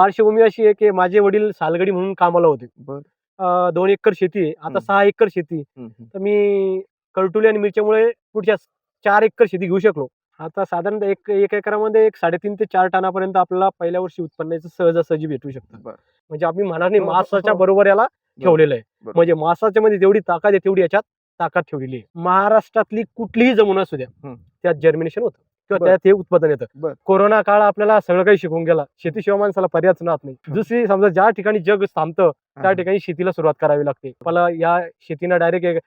पार्श्वभूमी अशी आहे की माझे वडील सालगडी म्हणून कामाला होते बर अं, दोन एकर शेती आहे आता हम्म. सहा एकर शेती आहे. हम्म, हम्म. तर मी करटुली आणि मिरच्यामुळे पुढच्या चार एकर शेती घेऊ शकलो आता साधारणतः एक एक एकरामध्ये एक साडेतीन ते चार टनापर्यंत आपल्याला पहिल्या वर्षी उत्पन्नाचं सहजासहजी भेटू शकतं बर. म्हणजे आम्ही म्हणाने हो, हो, मासाच्या हो. बरोबर याला ठेवलेलं आहे बरोबर. म्हणजे मासाच्या मध्ये जेवढी ताकद आहे तेवढी याच्यात ताकद ठेवलेली आहे महाराष्ट्रातली कुठलीही जमीन असू द्या. त्यात जर्मिनेशन होतं किंवा. त्यात हे उत्पादन येतं. कोरोना काळ आपल्याला सगळं काही शिकवून गेला शेतीशिवाय माणसाला पर्यायच राहत नाही. दुसरी समजा ज्या ठिकाणी जग थांबतं त्या. ठिकाणी शेतीला सुरुवात करावी लागते मला या शेतीनं डायरेक्ट एक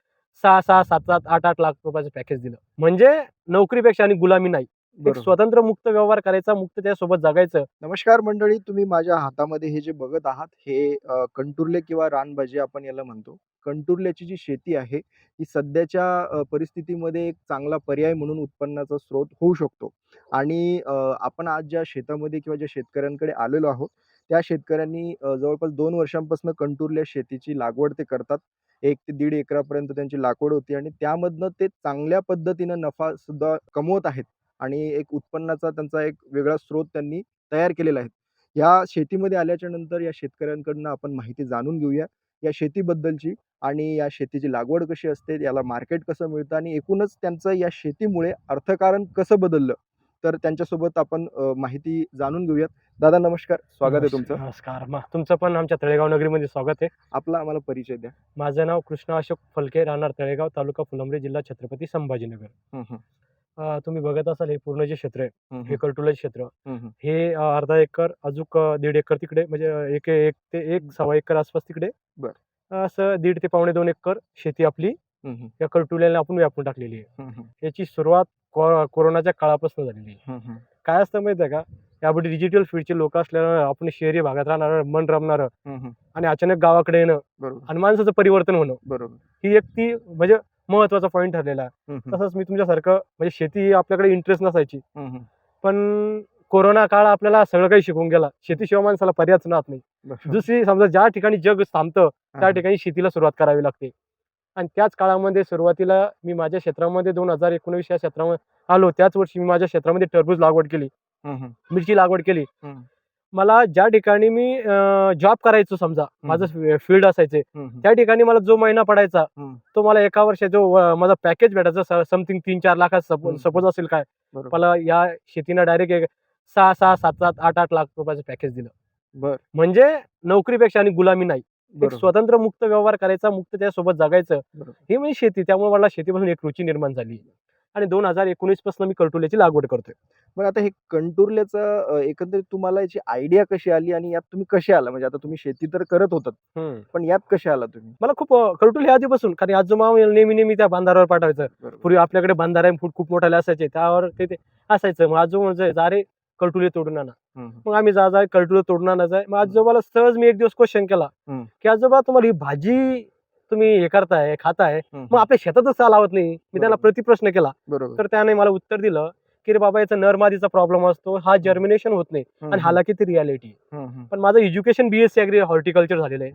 सहा सहा सात सात आठ आठ लाख रुपयाचं पॅकेज दिलं म्हणजे नोकरीपेक्षा आणि गुलामी नाही एक. स्वतंत्र मुक्त व्यवहार करायचा मुक्त त्यासोबत जगायचं नमस्कार मंडळी तुम्ही माझ्या हातामध्ये हे जे बघत आहात हे कंटुर्ले किंवा रानभाजी आपण याला म्हणतो कंटुरल्याची जी शेती आहे ही सध्याच्या परिस्थितीमध्ये एक चांगला पर्याय म्हणून उत्पन्नाचा स्रोत होऊ शकतो. आणि आपण आज ज्या शेतामध्ये किंवा ज्या शेतकऱ्यांकडे आलेलो आहोत त्या शेतकऱ्यांनी जवळपास दोन वर्षांपासून कंटुरल्या शेतीची लागवड ते करतात. एक ते दीड एकरापर्यंत त्यांची लागवड होती आणि त्यामधनं ते चांगल्या पद्धतीनं नफा सुद्धा कमवत आहेत आणि एक उत्पन्नाचा त्यांचा एक वेगळा स्रोत त्यांनी तयार केलेला आहे. या शेतीमध्ये आल्याच्यानंतर या शेतकऱ्यांकडनं आपण माहिती जाणून घेऊया. या शेतीबद्दलची आणि या शेतीची लागवड कशी असते याला मार्केट कसं मिळतं आणि एकूणच त्यांचं या शेतीमुळे अर्थकारण कसं बदललं तर त्यांच्यासोबत आपण माहिती जाणून घेऊयात. दादा नमस्कार. स्वागत आहे तुमचं. नमस्कार. मा- तुमचं पण आमच्या तळेगाव नगरीमध्ये स्वागत आहे. आपला आम्हाला परिचय द्या. माझं नाव कृष्णा अशोक फलके राहणार तळेगाव तालुका फुलंब्री जिल्हा छत्रपती संभाजीनगर. तुम्ही बघत असाल हे पूर्ण जे क्षेत्र आहे हे करटुलं क्षेत्र. हे अर्धा एकर अजूक दीड एकर तिकडे म्हणजे एक एक ते एक सव्वा एकर आसपास तिकडे. असं दीड ते पावणे दोन एकर शेती आपली या करटुल्याने आपण व्यापून टाकलेली आहे. याची सुरुवात कोरोनाच्या काळापासून झालेली आहे. काय असतं माहिती आहे का? यापुढे डिजिटल फील्डचे लोक असल्यानं आपण शहरी भागात राहणार मन रमणार. आणि अचानक गावाकडे येणं आणि माणसाचं परिवर्तन होणं. बरोबर. ही एक ती म्हणजे महत्त्वाचा पॉईंट ठरलेला. आहे तसंच मी तुमच्यासारखं म्हणजे शेती आपल्याकडे इंटरेस्ट नसायची. पण कोरोना काळ आपल्याला सगळं काही शिकवून गेला. शेतीशिवाय माणसाला पर्यायच राहत नाही. दुसरी समजा ज्या ठिकाणी जग थांबतं त्या हा, ठिकाणी शेतीला सुरुवात करावी लागते. आणि त्याच काळामध्ये सुरुवातीला मी माझ्या क्षेत्रामध्ये दोन हजार एकोणवीस या क्षेत्रामध्ये आलो. त्याच वर्षी मी माझ्या क्षेत्रामध्ये टरबूज लागवड केली. मिरची लागवड केली. मला ज्या ठिकाणी मी जॉब करायचो समजा माझं फील्ड असायचे. त्या ठिकाणी मला जो महिना पडायचा. तो मला एका वर्षात जो माझा पॅकेज भेटायचा समथिंग तीन चार हम्म. सपोज असेल काय मला या शेतीनं डायरेक्ट एक सहा सहा सात सात आठ आठ लाख रुपयाचं पॅकेज दिलं बर म्हणजे नोकरीपेक्षा आणि गुलामी नाही एक स्वतंत्र मुक्त व्यवहार करायचा मुक्त त्यासोबत जगायचं. हे म्हणजे शेती त्यामुळे मला शेतीपासून एक रुची निर्माण झाली आणि दोन हजार एकोणीसपासून मी करटोल्याची लागवड करतोय. बरं आता हे कंटुर्ल्याचं एकंदरीत तुम्हाला याची आयडिया कशी आली आणि यात तुम्ही कसे आला? म्हणजे आता तुम्ही शेती तर करत होतात पण यात कसे आला तुम्ही? मला खूप करटोली आधीपासून कारण आजोबा नेहमी नेहमी त्या बांधारावर पाठवायचं. पूर्वी आपल्याकडे बांधारा फूट खूप मोठाले असायचे त्यावर ते असायचं. मग आजोबा म्हणजे अरे करटुले तोडून आणा. मग आम्ही जा जा करटुले तोडून आणायचं मग आजोबाला सहज मी एक दिवस क्वेश्चन केला. की आजोबा तुम्हाला ही भाजी तुम्ही हे करताय खाताय मग आपल्या शेतातच का लावत नाही. मी त्याला बरोबर. प्रतिप्रश्न केला. तर त्याने मला उत्तर दिलं की रे बाबा याचा नरमादीचा प्रॉब्लेम असतो हा जर्मिनेशन होत नाही आणि हालाकी ती रियालिटी. पण माझं एज्युकेशन बीएससी अॅग्री हॉर्टिकल्चर झालेलं आहे.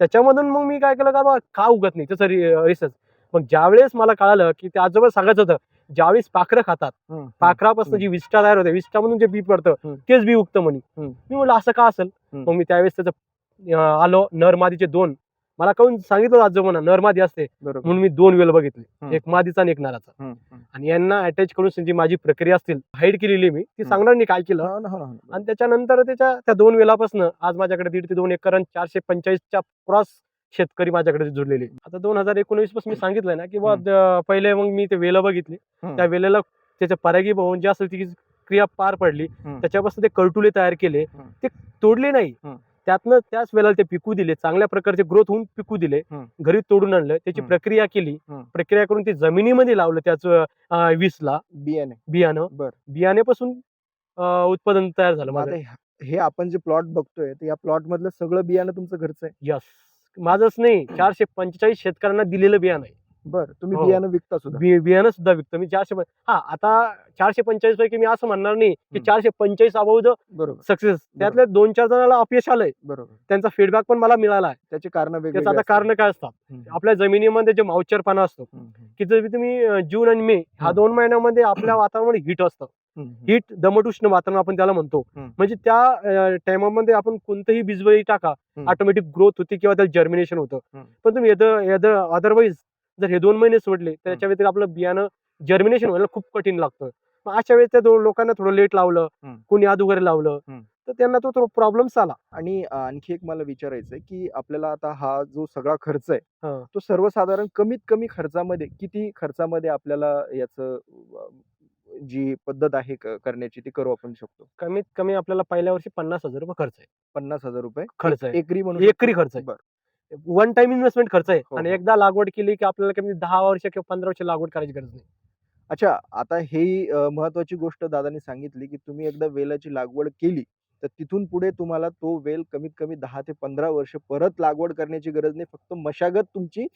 त्याच्यामधून मग मी काय केलं का बा का उगत नाही? त्याचं रिसर्च मग ज्यावेळेस मला कळालं की ते आजोबा सांगायचं होतं ज्यावेळेस पाखरं खातात. पाखरापासून जी विष्ठा तयार होते विष्ठामधून जे बी पडतं. तेच बी उगतं म्हणे. मी म्हणलं असं का असेल. मग मी त्यावेळेस त्याचं आलो नरमादीचे दोन मला काहून सांगितलं आजोबांना नरमादी असते बरोबर म्हणून मी दोन वेल बघितले. एक मादीचा आणि एक नाराचा. आणि यांना अटॅच करून जी माझी प्रक्रिया असतील हाईड केलेली मी ती सांगणार नाही काय केलं हो हो हो. आणि त्याच्यानंतर त्याच्या त्या दोन वेलापासून आज माझ्याकडे दीड ते दोन एकर आणि चारशे पंचेचाळीसच्या क्रॉस शेतकरी माझ्याकडे आहेत. आता दोन हजार एकोणवीसपासून मी सांगितलंय ना की पहिले मग मी ते वेलं बघितली. त्या वेलेला त्याच्या परागी भाऊन जे असेल ती क्रिया पार पडली. त्याच्यापासून ते करटुले तयार केले. ते तोडले नाही. त्यातनं त्याच वेळेला ते पिकू दिले चांगल्या प्रकारचे ग्रोथ होऊन पिकू दिले. घरी तोडून आणलं त्याची. प्रक्रिया केली. प्रक्रिया करून ते जमिनीमध्ये लावलं त्याचं वीसला. बियाणे. बियाणं. बियाण्यापासून अं, उत्पादन तयार झालं हे- हे आपण जे प्लॉट बघतोय तर या प्लॉट मधलं सगळं बियाणं तुमचं घरचं आहे? यस. माझंच नाही चारशे पंचेचाळीस शेतकऱ्यांना दिलेलं बियाणं आहे. बर तुम्ही हो. बियाणं विकता सुद्धा बि- बियाणं सुद्धा विकतो मी चारशे पं- हा आता चारशे पंचेचाळीस पैकी मी असं म्हणणार नाही की हम्म. चारशे पंचेचाळीस अबाउट बरोबर सक्सेस त्यातल्या दोन चार जणांना अपयश आलंय बरोबर त्यांचा फीडबॅक पण मला मिळाला आहे त्याचे कारण त्याचं आता. कारण काय असतात आपल्या जमिनीमध्ये जे मावचरपणा असतो की जर तुम्ही अं, जून आणि मे ह्या हम्म. दोन महिन्यामध्ये आपल्या वातावरणामध्ये हिट असतं. हिट दमट उष्ण वातावरण आपण त्याला म्हणतो हम्म. म्हणजे त्या टायमामध्ये आपण कोणतंही बीजबळी टाका हम्म. ऑटोमॅटिक ग्रोथ होती किंवा त्याला जर्मिनेशन होतं हम्म. पण तुम्ही अदरवाईज जर हे दोन महिने सोडले तर त्याच्या व्यतिरिक्त आपलं बियाणं जर्मिनेशन व्हायला खूप कठीण लागतं मग अशा वेळेस त्या लोकांना थोडं लेट लावलं. कोणी अदुगरे लावलं. तर त्यांना तो थोडा प्रॉब्लेम आला आणि आणखी एक मला विचारायचं आहे की आपल्याला आता हा जो सगळा खर्च आहे. तो सर्वसाधारण कमीत कमी खर्चामध्ये किती खर्चामध्ये आपल्याला याचं जी पद्धत आहे करण्याची ती करू आपण शकतो कमीत कमी आपल्याला पहिल्या वर्षी पन्नास हजार रुपये खर्च आहे पन्नास हजार रुपये खर्च आहे. एकरी म्हणून एकरी खर्च आहे. वन टाइम इन्व्हेस्टमेंट खर्च आहे. हो, आणि हो. एकदा लागवड केली की आपल्याला कमी दहा वर्ष किंवा पंधरा वर्ष लागवड करायची गरज नाही. अच्छा आता ही महत्वाची गोष्ट दादानी सांगितली की तुम्ही एकदा वेलाची लागवड केली तर तिथून पुढे तुम्हाला तो वेल कमीत कमी दहा ते पंधरा वर्ष परत लागवड करण्याची गरज नाही. फक्त मशागत तुमची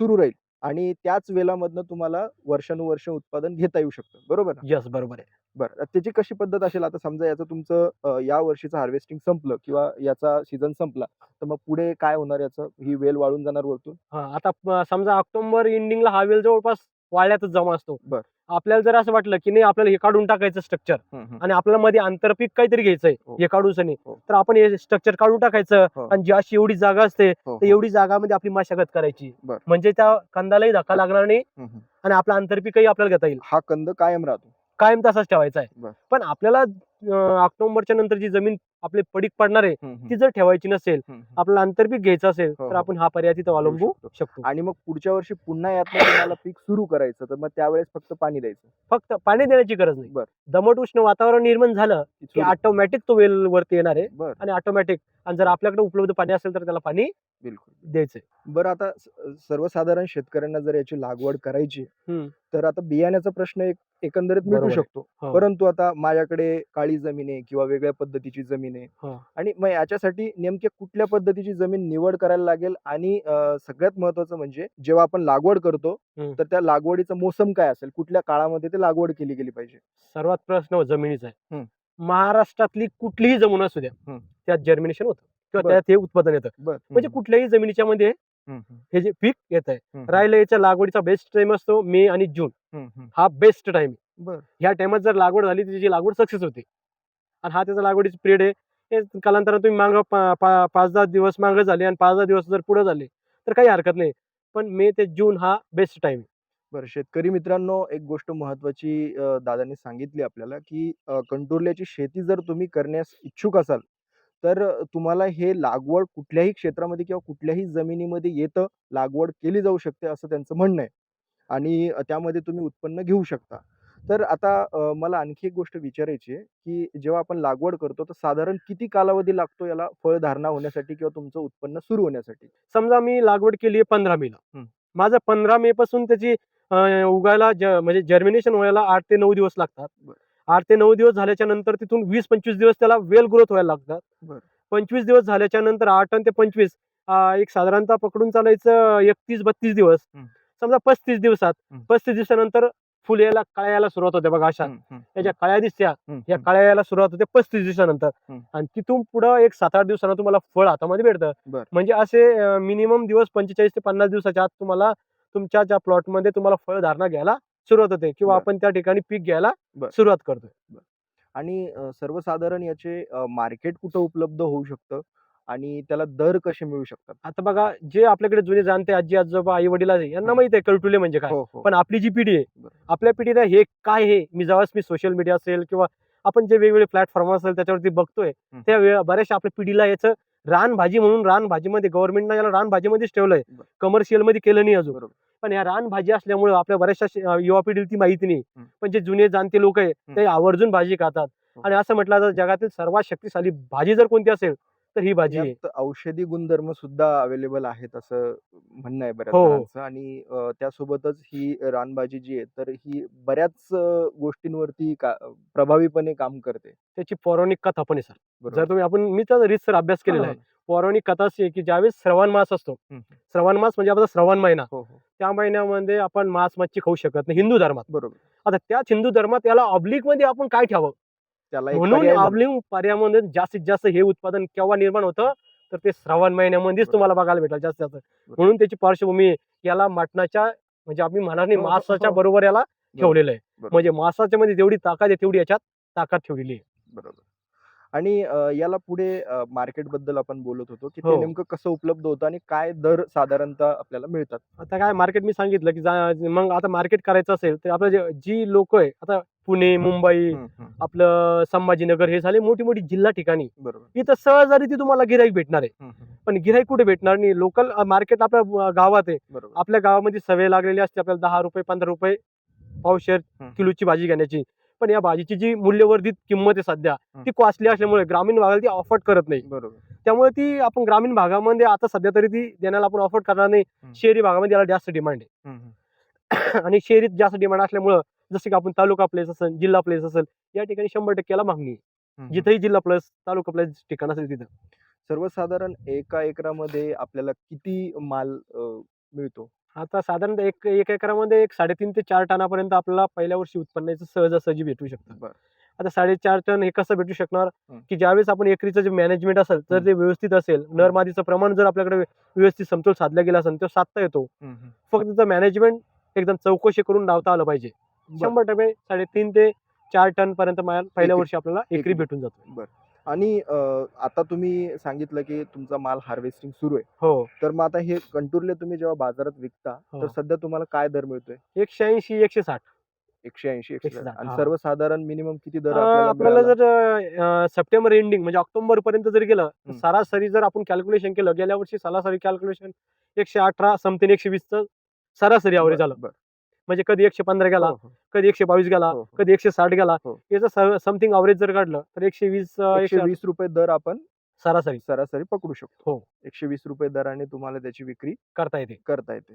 सुरू राहील. आणि त्याच वेलामधनं तुम्हाला वर्षानुवर्ष उत्पादन घेता येऊ शकतं. बरोबर ना? यस बरोबर आहे. बरं त्याची कशी पद्धत असेल? आता समजा याचं तुमचं या वर्षीचं हार्वेस्टिंग संपलं किंवा याचा सीझन संपला तर मग पुढे काय होणार याचं? ही वेल वाळून जाणार वरतून? हा आता समजा ऑक्टोबर एंडिंगला हा वेल जवळपास वाळ्यातच जमा असतो. बर. आपल्याला जर असं वाटलं की नाही आपल्याला हे काढून टाकायचं स्ट्रक्चर आणि आपल्याला मध्ये आंतरपीक काहीतरी घ्यायचंय हो. हे काढूच नाही हो. तर आपण हे स्ट्रक्चर काढून टाकायचं हो. आणि जी अशी एवढी जागा असते तर. एवढी जागामध्ये आपली मशागत करायची. म्हणजे त्या कंदालाही धक्का लागणार नाही. आणि आपलं आंतरपीकही आपल्याला घेता येईल हा कंद कायम राहतो कायम तसाच ठेवायचा. आहे पण आपल्याला ऑक्टोबरच्या नंतर जी जमीन आपली पडीक पडणार आहे. ती जर ठेवायची नसेल. आपल्याला आंतरपीक घ्यायचं असेल हो, तर हो. आपण हा पर्याय तिथं अवलंबू शकतो. आणि मग पुढच्या वर्षी पुन्हा यातनं तुम्हाला पीक सुरू करायचं तर मग त्यावेळेस फक्त पाणी द्यायचं फक्त पाणी देण्याची गरज नाही बर. दमट उष्ण वातावरण निर्माण झालं की. ऑटोमॅटिक तो वेल वरती येणार आहे आणि ऑटोमॅटिक आणि जर आपल्याकडे उपलब्ध पाणी असेल तर त्याला पाणी बिलकुल द्यायचंय बरं आता सर्वसाधारण शेतकऱ्यांना जर याची लागवड करायची. तर आता बियाण्याचा प्रश्न एक एकंदरीत आहे. शकतो हो. परंतु आता माझ्याकडे काळी जमीन आहे किंवा वेगळ्या पद्धतीची जमीन हो. आणि मग याच्यासाठी नेमक्या कुठल्या पद्धतीची जमीन निवड करायला लागेल? आणि सगळ्यात महत्वाचं म्हणजे जेव्हा आपण लागवड करतो. तर त्या लागवडीचा मोसम काय असेल? कुठल्या काळामध्ये ते लागवड केली गेली पाहिजे? सर्वात प्रश्न जमिनीचा आहे. महाराष्ट्रातली कुठलीही जमीन असू द्या. त्यात जर्मिनेशन होतं किंवा. त्यात हे उत्पादन येतं. म्हणजे कुठल्याही जमिनीच्या मध्ये हे जे पीक येत आहे राहिलं याच्या लागवडीचा बेस्ट टाइम असतो मे आणि जून. हा बेस्ट टाइम ह्या टाइमात जर लागवड झाली तर त्याची लागवड सक्सेस होते. आणि हा त्याचा लागवडीचा पिरियड आहे हे कालांतरात तुम्ही मांग पाच दहा दिवस मागं झाले आणि पाच दहा दिवस जर पुढे झाले तर काही हरकत नाही. पण मे ते जून हा बेस्ट टाइम बरं शेतकरी मित्रांनो एक गोष्ट महत्वाची दादांनी सांगितली आपल्याला की कंटुरल्याची शेती जर तुम्ही करण्यास इच्छुक असाल तर तुम्हाला हे लागवड कुठल्याही क्षेत्रामध्ये किंवा कुठल्याही जमिनीमध्ये येतं लागवड केली जाऊ शकते असं त्यांचं म्हणणं आहे. आणि त्यामध्ये तुम्ही उत्पन्न घेऊ शकता. तर आता मला आणखी एक गोष्ट विचारायची आहे की जेव्हा आपण लागवड करतो तर साधारण किती कालावधी लागतो याला फळधारणा होण्यासाठी किंवा तुमचं उत्पन्न सुरू होण्यासाठी समजा मी लागवड केली आहे पंधरा मेला. माझं पंधरा मे पासून त्याची अं, उगायला ज- म्हणजे जर्मिनेशन व्हायला आठ ते नऊ दिवस लागतात. आठ ते नऊ दिवस झाल्याच्यानंतर तिथून वीस पंचवीस दिवस त्याला वेल ग्रोथ व्हायला लागतात बरं. पंचवीस दिवस झाल्याच्यानंतर आठ आणि ते पंचवीस अं, एक साधारणतः पकडून चालायचं एकतीस बत्तीस दिवस. समजा पस्तीस दिवसात. पस्तीस दिवसानंतर फुल यायला कळ्या यायला सुरुवात होते बघा अशा त्याच्या कळ्या दिसत्या या. कळ्या यायला सुरुवात होते पस्तीस दिवसानंतर. आणि तिथून पुढं एक सात आठ दिवसानं तुम्हाला फळ हातामध्ये भेटतं. म्हणजे असे मिनिमम दिवस पंचेचाळीस ते पन्नास दिवसाच्या आत तुम्हाला तुमच्या ज्या प्लॉटमध्ये तुम्हाला फळधारणा घ्यायला सुरुवात होते किंवा. आपण त्या ठिकाणी पीक घ्यायला. सुरुवात करतोय आणि सर्वसाधारण याचे मार्केट कुठं उपलब्ध होऊ शकतं आणि त्याला दर कसे मिळू शकतात आता बघा जे आपल्याकडे जुने जाणते आजी आजोबा आई वडील यांना. माहीत आहे कळटुले म्हणजे काय हो हो पण आपली जी पिढी आहे. आपल्या पिढीला हे काय हे मी जेव्हाच मी सोशल मीडिया असेल किंवा आपण जे वेगवेगळे प्लॅटफॉर्म असेल त्याच्यावरती बघतोय हम्म. त्या बऱ्याचशा आपल्या पिढीला याचं रानभाजी म्हणून रानभाजीमध्ये गव्हर्नमेंटनं याला रानभाजीमध्येच ठेवलंय बरं. कमर्शियलमध्ये केलं नाही अजून बरोबर पण या रानभाजी असल्यामुळे आपल्या बऱ्याचशा शे- अं, युवा पिढीला ती माहिती नाही हम्म. पण जे जुने जाणते लोक आहे ते आवर्जून भाजी खातात हो. आणि असं म्हटलं जातं जगातील सर्वात शक्तिशाली भाजी जर कोणती असेल तर ही भाजी आहे. औषधी गुणधर्म सुद्धा अवेलेबल आहेत असं म्हणणं आहे बऱ्याच हो, हो. जणांचं आणि अ, त्यासोबतच ही रानभाजी जी आहे तर ही बऱ्याच अ, गोष्टींवरती का- प्रभावीपणे काम करते. त्याची पौराणिक कथा पण आहे सर. बरोबर. जर तुम्ही आपण मी त्याचा रिसर अभ्यास केलेला हो, आहे. पौराणिक कथा अशी आहे की ज्यावेळेस श्रवण मास असतो हम्म. श्रवण मास म्हणजे आपला श्रवण महिना. हो हो. त्या महिन्यामध्ये आपण मांस मच्छी खाऊ शकत नाही हिंदू धर्मात. बरोबर. आता त्याच हिंदू धर्मात याला ऑब्लिकमध्ये आपण काय ठेवावं? त्याला एक म्हणून पर्याय. ऑब्लिक पर्यायामध्ये जास्तीत जास्त हे उत्पादन केव्हा निर्माण होतं तर ते श्रावण महिन्यामध्येच. तुम्हाला बघायला भेटेल जास्तीत जास्त म्हणून त्याची पार्श्वभूमी याला मटणाच्या म्हणजे आम्ही म्हणणार नाही हो, हो, मांसाच्या हो. बरोबर याला ठेवलेलं आहे. म्हणजे मांसाच्या मध्ये जेवढी ताकद आहे तेवढी याच्यात ताकद ठेवलेली आहे बरोबर आणि अ, याला पुढे मार्केटबद्दल आपण बोलत होतो की ते हो. नेमकं कसं उपलब्ध होतं आणि काय दर साधारणतः आपल्याला मिळतात? आता काय मार्केट मी सांगितलं की जा- मग आता मार्केट करायचं असेल तर आपलं जे जी लोक आहे आता पुणे मुंबई आपलं संभाजीनगर हे झाले मोठी मोठी जिल्हा ठिकाणी. बरोबर. इथं ती तुम्हाला गिराईक भेटणार आहे. पण गिराईक कुठे भेटणार नाही? लोकल मार्केट आपल्या अं, गावात आहे. बरोबर. आपल्या गावामध्ये सवय लागलेली असते आपल्याला दहा रुपये पंधरा रुपये पावशेर हम्म. किलोची भाजी घेण्याची. पण या भाजीची जी मूल्यवर्धित किंमत आहे सध्या. ती कॉस्टली असल्यामुळे ग्रामीण भागाला ती ऑफर्ड करत नाही. बरोबर. त्यामुळे ती आपण ग्रामीण भागामध्ये आता सध्या तरी ती देण्याला आपण ऑफर्ड करणार नाही. शहरी भागामध्ये याला जास्त डिमांड आहे. आणि शहरीत जास्त डिमांड असल्यामुळं जसं की आपण तालुका प्लेस असेल जिल्हा प्लेस असेल या ठिकाणी शंभर टक्क्याला मागणी आहे. जिथेही जिल्हा प्लस तालुका प्लस ठिकाण असेल तिथं. सर्वसाधारण एका एकरामध्ये आपल्याला किती माल मिळतो? आता साधारणतः एक एक एकरामध्ये एक साडेतीन ते चार टनापर्यंत आपल्याला पहिल्या वर्षी उत्पन्नाचं सहजासहजी भेटू शकतं बरं. आता साडेचार टन हे कसं भेटू शकणार हं. की ज्यावेळेस आपण एकरीचं जे मॅनेजमेंट असेल जर. ते व्यवस्थित असेल नर मादीचं प्रमाण जर आपल्याकडे व्यवस्थित समतोल साधला गेला असेल तर साधता येतो हम्म. फक्त त्याचं मॅनेजमेंट एकदम चौकशी करून लावता आलं पाहिजे बरं. शंभर टक्के साडेतीन ते चार टन पर्यंत माल पहिल्या एकरी- वर्षी आपल्याला एकरी एकरी. भेटून जातो बरं आणि अ, आता तुम्ही सांगितलं की तुमचा माल हार्वेस्टिंग सुरू आहे हो तर मग आता हे कंटूरले तुम्ही जेव्हा बाजारात विकता तर हो. सध्या तुम्हाला काय दर मिळतोय एकशे ऐंशी एकशे साठ एकशे ऐंशी एकशे एकशे साठ. आणि हा. सर्वसाधारण मिनिमम किती दर अं, आपल्याला आपल्याला मिळाला? जर अं, सप्टेंबर एंडिंग म्हणजे ऑक्टोबर पर्यंत जर गेलं तर. सरासरी जर आपण कॅल्क्युलेशन केलं गेल्या वर्षी सरासरी कॅल्क्युलेशन एकशे अठरा समथिंग एकशे वीसचं सरासरी ॲव्हरेज बरं, आलं बरं. म्हणजे कधी एकशे पंधरा गेला हो, हो, कधी एकशे बावीस गेला हो. कधी एकशे साठ गेला. याचं समथिंग ॲव्हरेज जर काढलं तर एकशे वीस एकशे वीस रुपये दर आपण सरासरी सरासरी पकडू शकतो हो. एकशे वीस रुपये दराने तुम्हाला त्याची विक्री करता येते करता येते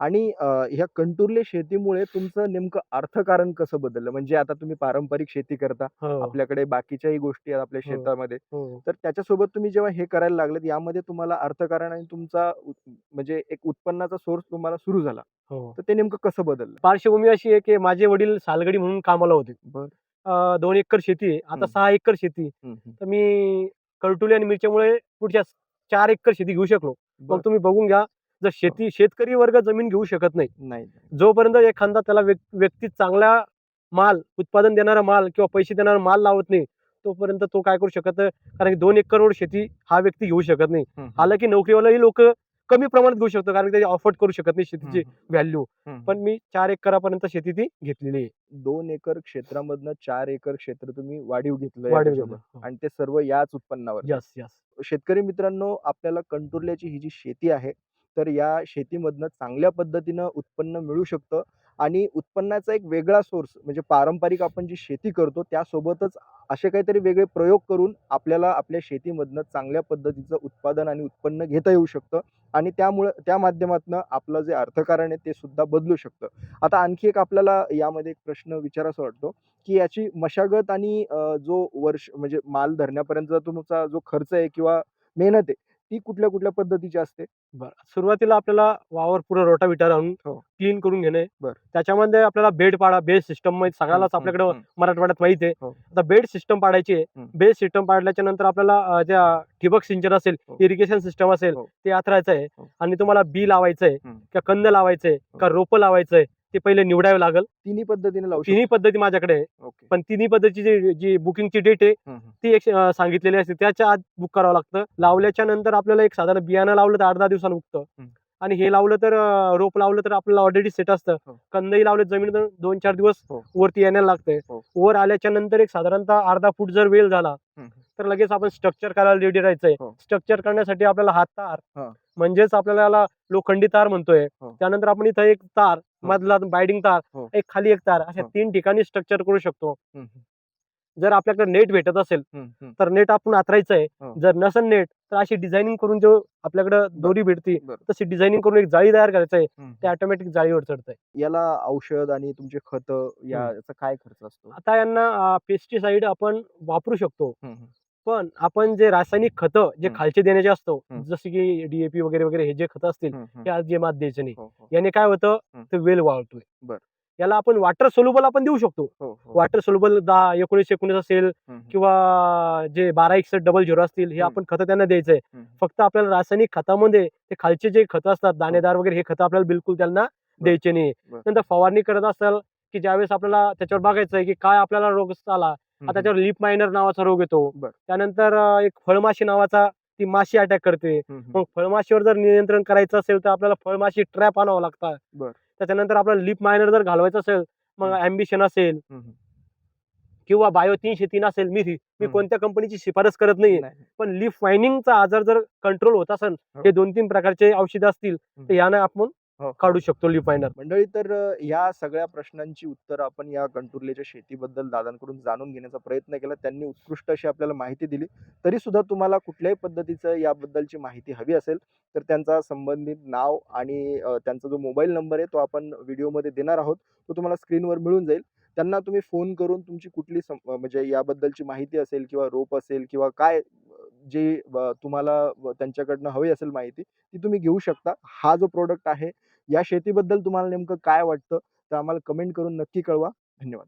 आणि अ, ह्या कंटुरले शेतीमुळे तुमचं नेमकं अर्थकारण कसं बदललं? म्हणजे आता तुम्ही पारंपरिक शेती करता हो. आपल्याकडे बाकीच्याही गोष्टी आहेत आपल्या हो. शेतामध्ये. हो. तर त्याच्यासोबत तुम्ही जेव्हा हे करायला लागलेत यामध्ये तुम्हाला अर्थकारण आणि तुमचा उत- म्हणजे एक उत्पन्नाचा सोर्स तुम्हाला सुरू झाला. हो. तर ते नेमकं कसं बदललं? पार्श्वभूमी अशी आहे की माझे वडील सालगडी म्हणून कामाला होते. बर. अं, दोन एकर शेती आहे. आता हं. सहा एकर शेती आहे. तर मी करटुली आणि मिरच्यामुळे पुढच्या चार एकर शेती घेऊ शकलो. बर. मग तुम्ही बघून घ्या जर शेती शेतकरी वर्ग जमीन घेऊ शकत नाही. नाही. जोपर्यंत एखादा त्याला व्यक- व्यक्ती चांगला माल उत्पादन देणारा माल किंवा पैसे देणारा माल लावत नाही तोपर्यंत तो काय करू शकत. कारण की दोन एकरवर शेती हा व्यक्ती घेऊ शकत नाही. आला की नोकरीवालाही लोक कमी प्रमाणात घेऊ शकतो कारण की त्याची ऑफर्ड करू शकत नाही शेतीची व्हॅल्यू. पण मी चार एकरापर्यंत शेती ती घेतलेली आहे. दोन एकर क्षेत्रामधनं चार एकर क्षेत्र तुम्ही वाढीव घेतलं. घेतलं. आणि ते सर्व याच उत्पन्नावर. यस यस शेतकरी मित्रांनो आपल्याला कंटुरल्याची ही जी शेती आहे तर या शेतीमधनं चांगल्या पद्धतीनं उत्पन्न मिळू शकतं आणि उत्पन्नाचा एक वेगळा सोर्स म्हणजे पारंपरिक आपण जी शेती करतो त्यासोबतच असे काहीतरी वेगळे प्रयोग करून आपल्याला आपल्या शेतीमधनं चांगल्या पद्धतीचं उत्पादन आणि उत्पन्न घेता येऊ शकतं आणि त्यामुळं त्या माध्यमातून आपलं जे अर्थकारण आहे ते सुद्धा बदलू शकतं. आता आणखी एक आपल्याला यामध्ये एक प्रश्न विचारासा वाटतो की याची मशागत आणि जो वर्ष म्हणजे माल धरण्यापर्यंतचा तुमचा जो खर्च आहे किंवा मेहनत आहे ती कुठल्या कुठल्या पद्धतीची असते बरं सुरुवातीला आपल्याला वावर पुरं रोटाविटर आणून हो. क्लीन करून घेणे बरं. त्याच्यामध्ये आपल्याला बेड पाडा बेड सिस्टममध्ये सगळ्यालाच हम्म, आपल्याकडे हम्म, मराठवाड्यात माहिती आहे हो. आता बेड सिस्टम पाडायची आहे हम्म. बेड सिस्टम पाडल्याच्या नंतर आपल्याला अं, ज्या ठिबक सिंचन असेल हो. इरिगेशन सिस्टम असेल हो. ते आथरायचं आहे हो. आणि तुम्हाला बी लावायचंय हम्म. का कंद लावायचंय का रोपं लावायचंय ते पहिले निवडावं लागेल तिन्ही पद्धतीने लावू तिन्ही पद्धती माझ्याकडे आहे ओके पण तिन्ही पद्धतीची जी जी बुकिंगची डेट आहे हम्म, हम्म. ती एक अं, सांगितलेली असते त्याच्या आत बुक करावं लागतं लावल्याच्या नंतर आपल्याला एक साधारण बियाणं लावलं तर आठ दहा दिवसाला उगतं हम्म. आणि हे लावलं तर अं, रोप लावलं तर आपल्याला ऑलरेडी सेट असतं हो. कंदही लावले जमीन दोन चार दिवस हो. वरती यायला लागतंय हो. वर आल्याच्यानंतर एक साधारणतः अर्धा फूट जर वेळ झाला हम्म, तर लगेच आपण स्ट्रक्चर करायला रेडी राहायचंय हो. स्ट्रक्चर करण्यासाठी आपल्याला हात तार हा. म्हणजेच आपल्याला याला लोखंडी तार म्हणतोय हो. त्यानंतर आपण इथं एक तार हो. मधला बायडिंग तार हो. एक खाली एक तार अशा. तीन ठिकाणी स्ट्रक्चर करू शकतो जर आपल्याकडे नेट भेटत असेल. तर नेट आपण आथरायचंय हो. जर नसेल नेट तर अशी डिझायनिंग करून जो आपल्याकडे दोरी भेटती. तशी डिझायनिंग करून एक जाळी तयार करायचंय हम्म, ते ऑटोमॅटिक जाळीवर चढतंय याला औषध आणि तुमचे खत याचा काय खर्च असतो आता यांना पेस्टिसाइड आपण वापरू शकतो. पण आपण जे रासायनिक खतं जे. खालचे देण्याचे असतो. जसे की डीएपी वगैरे वगैरे हे जे खतं असतील हं, हं. हे अजिबात द्यायचे नाही हो, हो. याने काय होतं. ते वेल वाळतोय बर. याला आपण वॉटर सोल्युबल आपण देऊ शकतो हो, हो. वॉटर सोल्युबल दहा एकोणीस एकोणीस असेल. किंवा जे बारा एकसष्ट डबल झिरो असतील हे. आपण खतं त्यांना द्यायचंय हं. फक्त आपल्याला रासायनिक खतामध्ये ते खालचे जे खतं असतात दाणेदार वगैरे हे खतं आपल्याला बिलकुल त्यांना द्यायचे नाही बर. नंतर फवारणी करत असाल की ज्यावेळेस आपल्याला त्याच्यावर बघायचं आहे की काय आपल्याला रोग आला आता त्याच्यावर लिप मायनर नावाचा रोग येतो. त्यानंतर एक फळमाशी नावाचा ती माशी अटॅक करते. मग फळमाशीवर जर नियंत्रण करायचं असेल तर आपल्याला फळमाशी ट्रॅप आणावं लागतात. त्याच्यानंतर आपल्याला लिप मायनर जर घालवायचं असेल मग. अँबिशन असेल. किंवा बायो तीनशे तीन असेल मी मी. कोणत्या कंपनीची शिफारस करत नाही. पण लिफ मायनिंगचा आजार जर कंट्रोल होत असेल हो. हे दोन तीन प्रकारचे औषधं असतील. तर याने आपण हो. काढू शकतो लिफ मायनर मंडळी तर अ, या सगळ्या प्रश्नांची उत्तर आपण या कंटुर्लेच्या शेतीबद्दल दादांकडून जाणून घेण्याचा प्रयत्न केला. त्यांनी उत्कृष्ट अशी आपल्याला माहिती दिली. तरी सुद्धा तुम्हाला कुठल्याही पद्धतीचं याबद्दलची माहिती हवी असेल तर त्यांचा संबंधित नाव आणि अ, त्यांचा जो मोबाईल नंबर आहे तो आपण व्हिडिओमध्ये देणार आहोत. तो तुम्हाला स्क्रीनवर मिळून जाईल. त्यांना तुम्ही फोन करून तुमची कुठली अ, म्हणजे याबद्दलची माहिती असेल किंवा रोप असेल किंवा काय जे तुम्हाला त्यांच्याकडनं हवी असेल माहिती ती तुम्ही घेऊ शकता. हा जो प्रोडक्ट आहे या शेतीबद्दल तुम्हाला नेमकं काय वाटतं तर आम्हाला कमेंट करून नक्की कळवा. धन्यवाद.